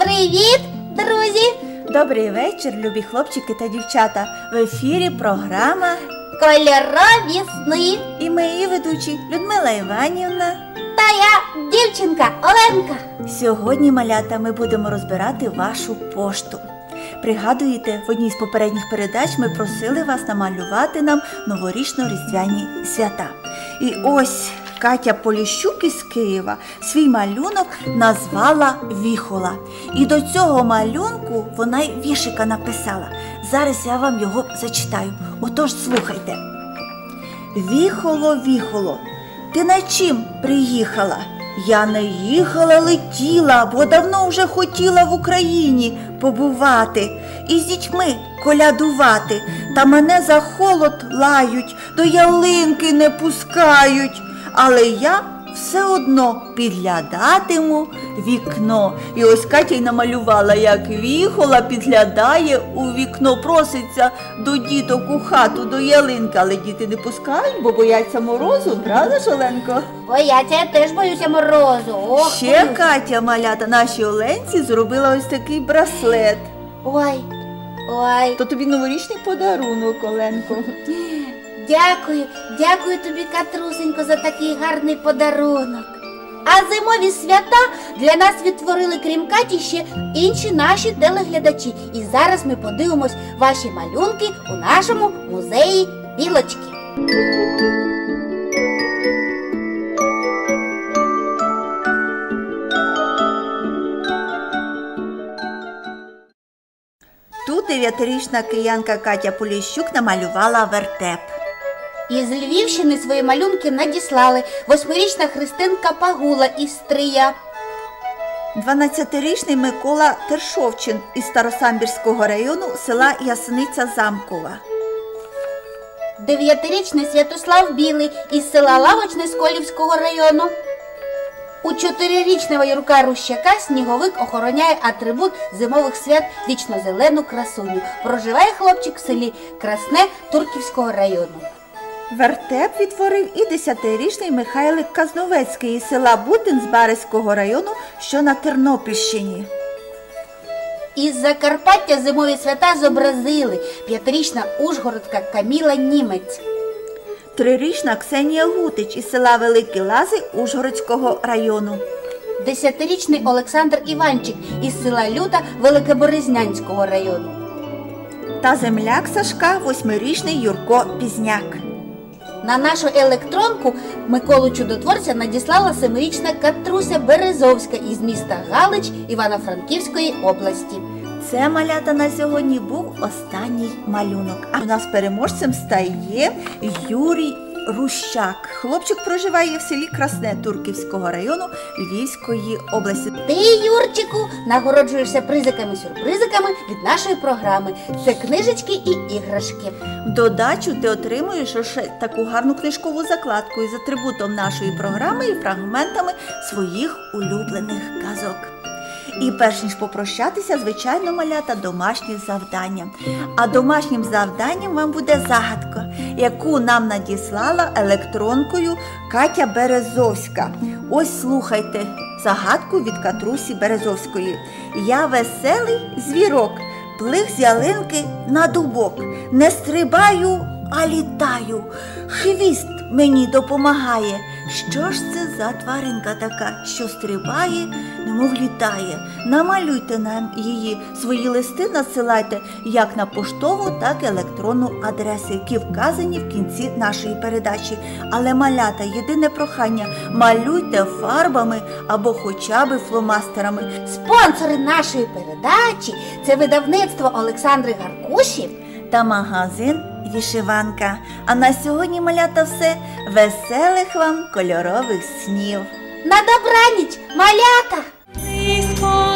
Привіт, друзі! Добрий вечір, любі хлопчики та дівчата. В ефірі програма Кольорові сни. і ми її ведучі Людмила Іванівна. Та я дівчинка Оленка. Сьогодні, малята, ми будемо розбирати вашу пошту. Пригадуєте, в одній з попередніх передач ми просили вас намалювати нам новорічно-різдвяні свята. І ось Катя Поліщук із Києва свій малюнок назвала Віхола. І до цього малюнку вона й вішика написала. Зараз я вам його зачитаю. Отож, слухайте. Віхоло, віхоло, ти на чим приїхала? Я не їхала, летіла, бо давно вже хотіла в Україні побувати і з дітьми колядувати. Та мене за холод лають, до ялинки не пускають. Але я все одно підглядатиму вікно. І ось Катя й намалювала, як віхола підглядає у вікно, проситься до діток у хату, до ялинки, але діти не пускають, бо бояться морозу, правда, Шоленко? Бояться, я теж боюся морозу. Ох, Ще боюся. Катя малята нашій Оленці зробила ось такий браслет. Ой, ой. То тобі новорічний подарунок, Оленко. Дякую, дякую тобі, Катрусенько, за такий гарний подарунок. А зимові свята для нас відтворили крім Каті ще інші наші телеглядачі. І зараз ми подивимось ваші малюнки у нашому музеї білочки. Тут дев'ятирічна киянка Катя Поліщук намалювала вертеп. Із Львівщини свої малюнки надіслали восьмирічна Христинка Пагула із Стрия. 12-річний Микола Тершовчин із Старосамбірського району села Ясниця Замкова. Дев'ятирічний Святослав Білий із села Лавочне Сколівського району. У чотирирічного Юрка Рущака сніговик охороняє атрибут зимових свят вічно-зелену красуню. Проживає хлопчик в селі Красне Турківського району. Вертеп відтворив і 10-річний Михайлик Казновецький із села Бутин з Барського району, що на Тернопільщині. Із Закарпаття зимові свята зобразили п'ятирічна Ужгородка Каміла Німець. Трирічна Ксенія Гутич із села Великі Лази Ужгородського району. Десятирічний Олександр Іванчик із села Люта Великоберезнянського району. Та земляк Сашка восьмирічний Юрко Пізняк. На нашу електронку Миколу Чудотворця надіслала семирічна Катруся Березовська із міста Галич Івано-Франківської області. Це малята на сьогодні був останній малюнок. А у нас переможцем стає Юрій Рущак. Хлопчик проживає в селі Красне Турківського району Львівської області. Ти, Юрчику, нагороджуєшся призиками-сюрпризиками від нашої програми. Це книжечки і іграшки. В додачу ти отримуєш ще таку гарну книжкову закладку із атрибутом нашої програми і фрагментами своїх улюблених казок. І перш ніж попрощатися, звичайно, малята домашнє завдання. А домашнім завданням вам буде загадка, яку нам надіслала електронкою Катя Березовська. Ось слухайте загадку від Катрусі Березовської. Я веселий звірок, плих з ялинки на дубок. Не стрибаю, а літаю. Хвіст мені допомагає. Що ж це за тваринка така, що стрибає, немов літає? Намалюйте нам її, свої листи надсилайте як на поштову, так і електронну адресу, які вказані в кінці нашої передачі. Але малята, єдине прохання, малюйте фарбами або хоча б фломастерами. Спонсори нашої передачі це видавництво Олександри Гаркуші. та магазин Вішиванка. А на сьогодні, малята, все веселих вам кольорових снів. На добраніч, малята! Близько